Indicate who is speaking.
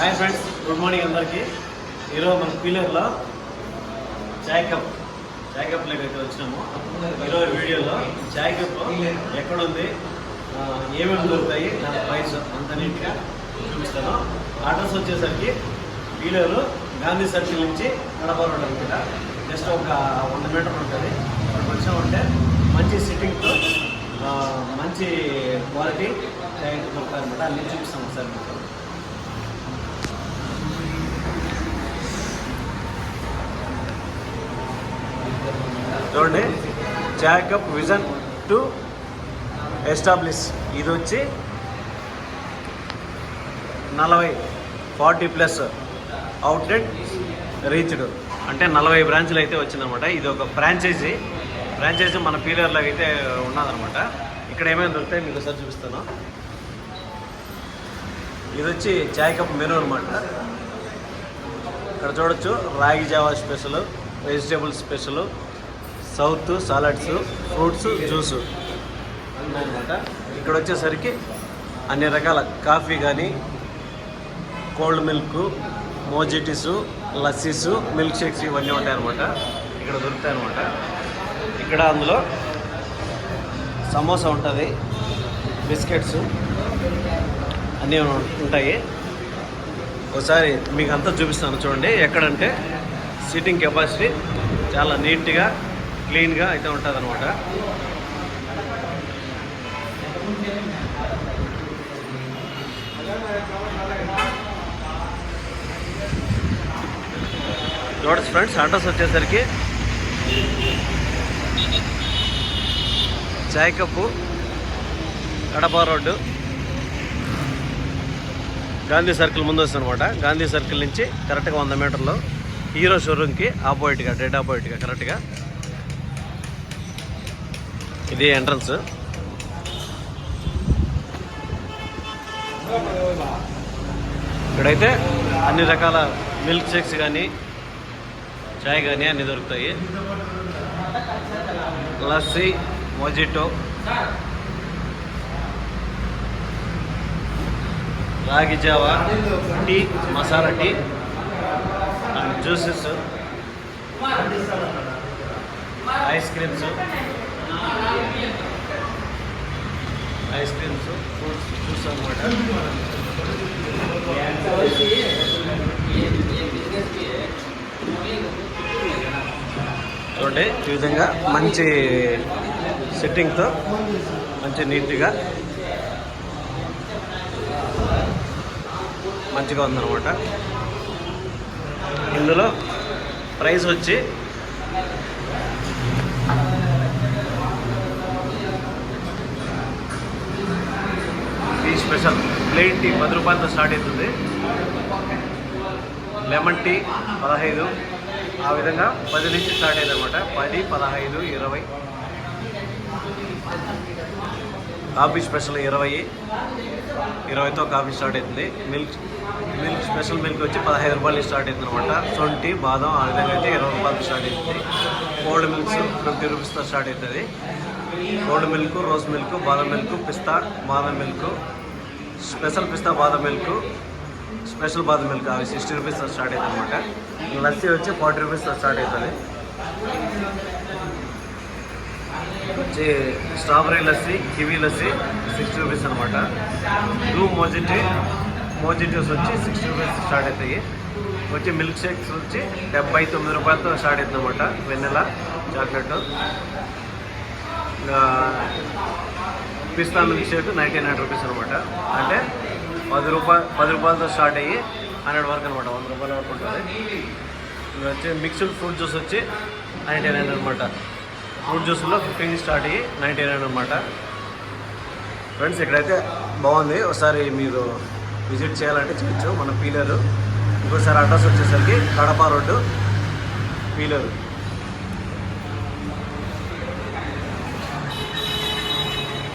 Speaker 1: Hi friends good morning అందరికీ. ఈరోజు మన పీలర్లో చాయ్ కప్ చాయ్ కప్ లెక్క అయితే వచ్చినాము. ఈరోజు వీడియోలో చాయ్ కప్ ఎక్కడ ఉంది ఏమేమి దొరుకుతాయి దాని ప్రైస్ అంత నీట్గా చూపిస్తాను. అడ్రస్ వచ్చేసరికి పీలరు గాంధీ సర్కిల్ నుంచి కడప రోడ్ అనమాట జస్ట్ ఒక వంద మీటర్ ఉంటుంది. అక్కడికి వచ్చామంటే మంచి సిట్టింగ్తో మంచి క్వాలిటీ దొరుకుతాయి అనమాట అన్నీ చూపిస్తాం ఒకసారి మీకు. చూడండి. Jack up vision to establish. ఇది వచ్చి నలభై ఫార్టీ ప్లస్ అవుట్లెట్ రీచ్డ్. అంటే నలభై బ్రాంచ్లు అయితే వచ్చిందనమాట. ఇది ఒక ఫ్రాంచైజీ. ఫ్రాంచైజీ మన పీలర్లో అయితే ఉన్నదనమాట. ఇక్కడ ఏమేమి దొరుకుతాయి మీకు ఒకసారి చూపిస్తాను. ఇది వచ్చి చాయ్ కప్ మెనూ అనమాట. ఇక్కడ చూడొచ్చు ragi java special vegetable special. South salads fruits juice. ఉన్నాయన్నమాట ఇక్కడ వచ్చేసరికి అన్ని రకాల కాఫీ కానీ cold milk mojitos lassis milk shakes ఇవన్నీ ఉంటాయన్నమాట. ఇక్కడ దొరుకుతాయి అనమాట ఇక్కడ అందులో సమోసా ఉంటుంది బిస్కెట్స్ అన్నీ ఉంటాయి. ఒకసారి మీకు అంతా చూపిస్తాను చూడండి. ఎక్కడంటే సీటింగ్ కెపాసిటీ చాలా నీట్గా క్లీన్గా అయితే ఉంటుంది అనమాట చూడచ్చు ఫ్రెండ్స్ అడ్రస్ వచ్చేసరికి chai cup Kadapa road Gandhi circle ముందు వస్తుంది అనమాట గాంధీ సర్కిల్ నుంచి కరెక్ట్గా వంద మీటర్లు. హీరో షోరూమ్కి ఆపోజిట్గా డెడ్ ఆపోజిట్గా కరెక్ట్గా ఇది ఎంట్రన్స్. ఇక్కడైతే అన్ని రకాల మిల్క్ షేక్స్ కానీ చాయ్ కానీ అన్నీ దొరుకుతాయి. Lassi mojito ragi java tea masala tea and juices ice creams. Ice creams fruits juice అనమాట చూడండి ఈ విధంగా మంచి సెట్టింగ్తో మంచి నీట్గా మంచిగా ఉందన్నమాట. ఇందులో ప్రైస్ వచ్చి స్పెషల్ ప్లెయిన్ టీ పది రూపాయలతో స్టార్ట్ అవుతుంది. లెమన్ టీ పదహైదు. ఆ విధంగా పది నుంచి స్టార్ట్ అయింది అనమాట పది పదహైదు ఇరవై. కాఫీ స్పెషల్ ఇరవై. ఇరవైతో కాఫీ స్టార్ట్ అవుతుంది. మిల్క్ మిల్క్ స్పెషల్ మిల్క్ వచ్చి పదహైదు రూపాయలు స్టార్ట్ అవుతుంది అనమాట సొంటి బాదం ఆ విధంగా అయితే ఇరవై రూపాయలు స్టార్ట్ అవుతుంది. కోల్డ్ మిల్క్స్ ఫిఫ్టీ రూపీస్తో స్టార్ట్ అవుతుంది. Cold milk rose milk badam milk pista badam milk special pista badam milk special badam milk అవి సిక్స్టీ రూపీస్తో స్టార్ట్ అవుతుంది అనమాట లస్సీ వచ్చి ఫార్టీ రూపీస్తో స్టార్ట్ అవుతుంది. వచ్చి strawberry lassi kiwi lassi sixty rupees అనమాట టూ మోజిటీ మోజిటీస్ వచ్చి సిక్స్టీ రూపీస్ స్టార్ట్ అవుతాయి. వచ్చి మిల్క్ షేక్స్ వచ్చి డెబ్బై తొమ్మిది రూపాయలతో స్టార్ట్ అవుతుంది అనమాట వెన్నెల చాక్లెట్. ఇంకా pista milkshake ninety nine rupees అనమాట అంటే పది రూపాయలు పది రూపాయలతో స్టార్ట్ అయ్యి హండ్రెడ్ వరకు అనమాట వంద రూపాయల వరకు ఉంటుంది. ఇంకా వచ్చి మిక్స్డ్ ఫ్రూట్ జ్యూస్ వచ్చి నైంటీ నైన్ అనమాట ఫ్రూట్ జ్యూస్లో ఫిఫ్టీన్ స్టార్ట్ అయ్యి నైంటీ నైన్ అనమాట ఫ్రెండ్స్ ఇక్కడైతే బాగుంది. ఒకసారి మీరు విజిట్ చేయాలంటే చేయొచ్చు. మన పీలరు. ఇంకోసారి అడ్రస్ వచ్చేసరికి కడప రోడ్డు పీలరు.